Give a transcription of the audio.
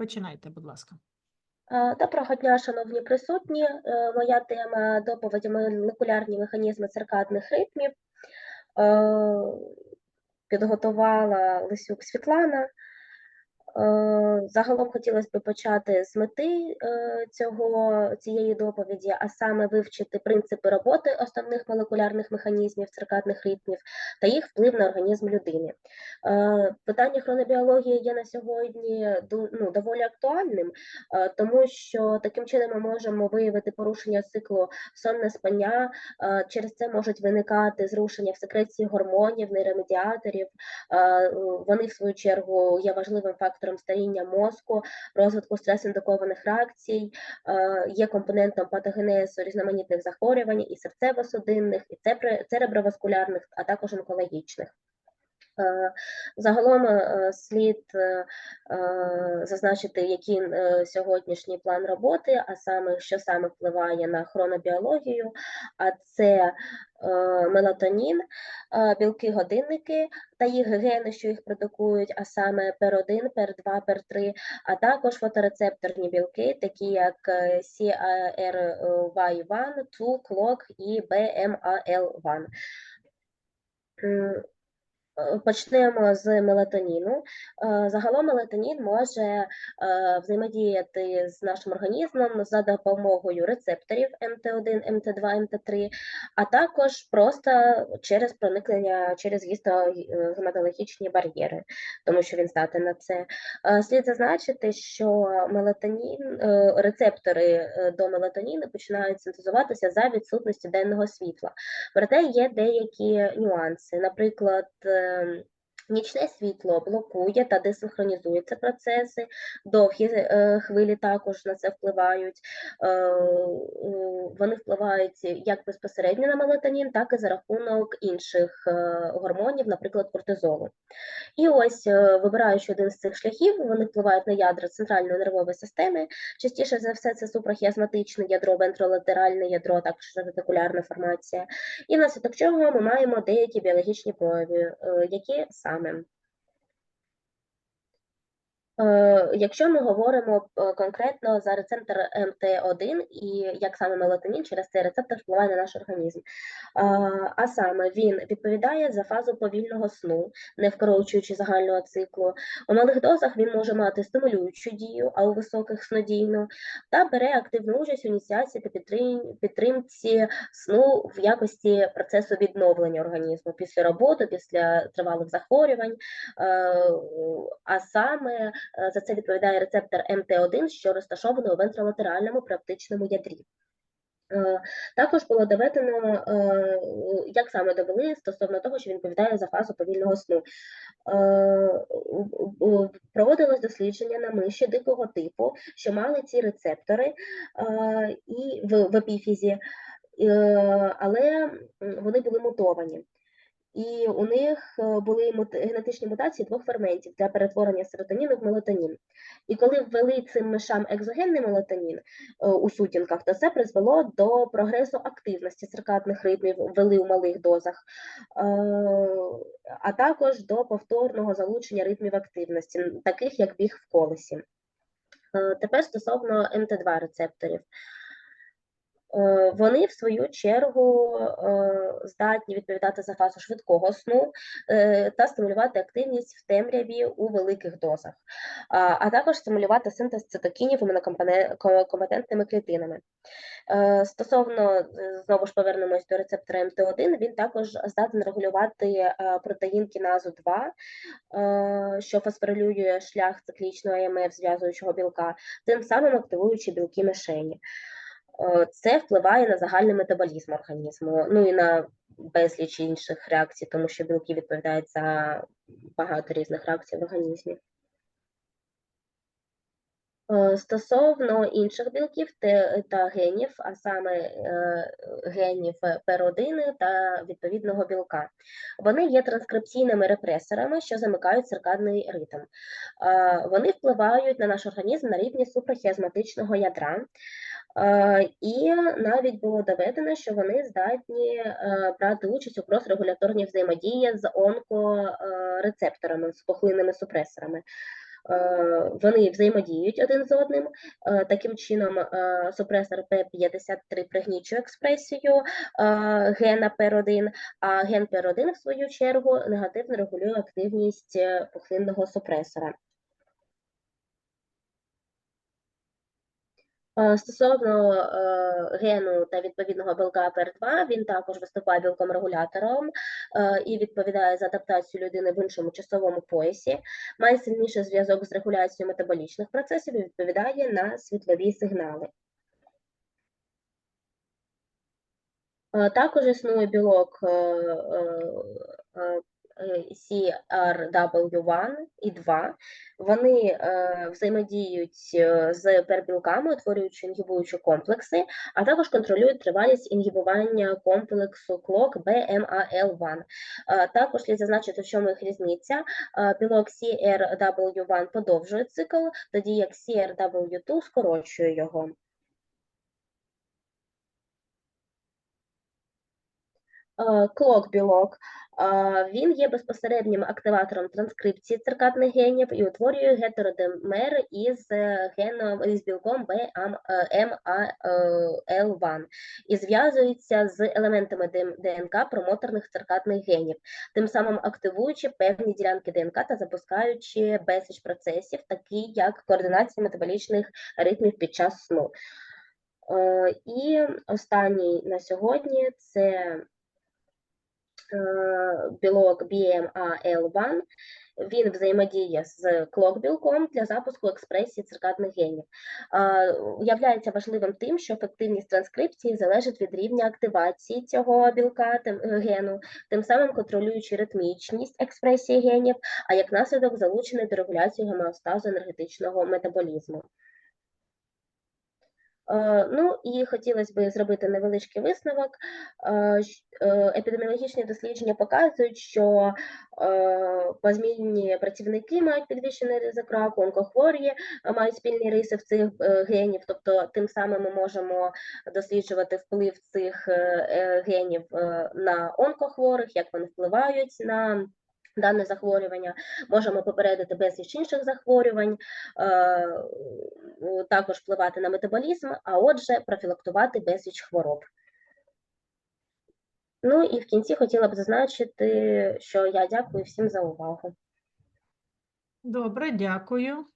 Починайте, будь ласка. Е, Доброго дня, шановні присутні. Е, Моя тема доповіді молекулярні механізми циркадних ритмів. Е, Підготувала Лисюк Світлана. Е, Загалом хотілося б почати з мети е, цього, цієї доповіді, а саме вивчити принципи роботи основних молекулярних механізмів циркадних ритмів та їх вплив на організм людини. Е, Питання хронобіології є на сьогодні ну, доволі актуальним, тому що таким чином ми можемо виявити порушення циклу сонне спання. Через це можуть виникати зрушення в секреції гормонів, нейромедіаторів. Вони, в свою чергу, є важливим фактором старіння мозку, розвитку стрес-індукованих реакцій, е, є компонентом патогенезу різноманітних захворювань і серцево-судинних, і цереброваскулярних, а також онкологічних. Е, Загалом е, слід е, зазначити, який сьогоднішній план роботи, а саме що саме впливає на хронобіологію, а це мелатонін, білки-годинники та їх гени, що їх продукують, а саме PER1, PER2, PER3, а також фоторецепторні білки, такі як е, CRY1, 2, CLOCK і BMAL1. Е, Почнемо з мелатоніну. Е, Загалом мелатонін може е, взаємодіяти з нашим організмом за допомогою рецепторів МТ1, МТ2, МТ3, а також просто через проникнення через гістогематологічні бар'єри, тому що він здатен на це. Е, Слід зазначити, що мелатонін, е, рецептори е, до мелатоніну починають синтезуватися за відсутності денного світла. Проте є деякі нюанси. Наприклад, um, нічне світло блокує та десинхронізує ці процеси, довгі е, хвилі також на це впливають. Е, Вони впливають як безпосередньо на мелатонін, так і за рахунок інших е, гормонів, наприклад, кортизолу. І ось, вибираючи один з цих шляхів, вони впливають на ядра центральної нервової системи. Частіше за все, це супрахіазматичне ядро, вентролатеральне ядро, також ретикулярна формація. І внаслідок чого ми маємо деякі біологічні прояви, які саме. Е, Якщо ми говоримо е, конкретно за рецептор МТ1 і як саме мелатонін через цей рецептор впливає на наш організм, Е, а саме він відповідає за фазу повільного сну, не вкорочуючи загального циклу. У малих дозах він може мати стимулюючу дію, а у високих снодійну, та бере активну участь у ініціації та підтримці сну в якості процесу відновлення організму після роботи, після тривалих захворювань. Е, А саме е, за це відповідає рецептор МТ1, що розташований у вентролатеральному преоптичному ядрі. Е, Також було доведено, е, як саме довели стосовно того, що він відповідає за фазу повільного сну. Е, Проводилось дослідження на миші дикого типу, що мали ці рецептори е, і в, епіфізі, е, але вони були мутовані. І у них е, були генетичні мутації двох ферментів для перетворення серотоніну в мелатонін. І коли ввели цим мишам екзогенний мелатонін е, у сутінках, то це призвело до прогресу активності циркадних ритмів, ввели у малих дозах, е, а також до повторного залучення ритмів активності, таких як біг в колесі. Тепер стосовно МТ2 рецепторів. Е, Вони, в свою чергу, е, здатні відповідати за фазу швидкого сну е, та стимулювати активність в темряві у великих дозах, а також стимулювати синтез цитокінів імунокомпетентними клітинами. Стосовно, знову ж повернемось до рецептора МТ1, він також здатен регулювати протеїн кіназу 2, е, що фосфорилює шлях циклічного АМФ зв'язуючого білка, тим самим активуючи білки мишені. Е, Це впливає на загальний метаболізм організму, ну і на безліч інших реакцій, тому що білки відповідають за багато різних реакцій в організмі. Е, Стосовно інших білків та генів, а саме е, генів ПЕР1 та відповідного білка, вони є транскрипційними репресорами, що замикають циркадний ритм. Е, Вони впливають на наш організм на рівні супрахіазматичного ядра, Е, І навіть було доведено, що вони здатні е, брати участь у крос-регуляторній взаємодії з онкорецепторами, з пухлинними супресорами. Е, вони взаємодіють один з одним. Е, Таким чином, е, супресор P53 пригнічує експресію гена PER1, а ген PER1, в свою чергу, негативно регулює активність пухлинного супресора. Стосовно е, гену та відповідного білка PER2, він також виступає білком-регулятором е, і відповідає за адаптацію людини в іншому часовому поясі, має сильніший зв'язок з регуляцією метаболічних процесів і відповідає на світлові сигнали. Е, Також існує білок е, е, е, е, CRW1 і 2. Вони е, взаємодіють е, з пербілками, утворюючи інгібуючі комплекси, а також контролюють тривалість інгібування комплексу клок BMAL1. Е, Також слід зазначити, в чому їх різниця. Е, Білок CRW1 подовжує цикл, тоді як CRW2 скорочує його. Клок-білок. е, Він є безпосереднім активатором транскрипції циркадних генів і утворює гетеродимер із е, геном із білком BMAL1 і зв'язується з елементами ДНК промоторних циркадних генів, тим самим активуючи певні ділянки ДНК та запускаючи безліч процесів, такі як координація метаболічних ритмів під час сну. Е, І останній на сьогодні це е, білок BMAL1. Він взаємодіє з клок-білком для запуску експресії циркадних генів. Е, Являється важливим тим, що ефективність транскрипції залежить від рівня активації цього білка е, гену, тим самим контролюючи ритмічність експресії генів, а як наслідок залучений до регуляції гомеостазу енергетичного метаболізму. Е, Ну і хотілося б зробити невеличкий висновок. Е, е, Епідеміологічні дослідження показують, що позмінні працівники мають підвищений ризик раку, онкохворі мають спільні риси в цих генів, тобто тим самим ми можемо досліджувати вплив цих генів на онкохворих, як вони впливають на дане захворювання. Можемо попередити безліч інших захворювань, е, також впливати на метаболізм, а отже, профілактувати безліч хвороб. Ну і в кінці хотіла б зазначити, що я дякую всім за увагу. Добре, дякую.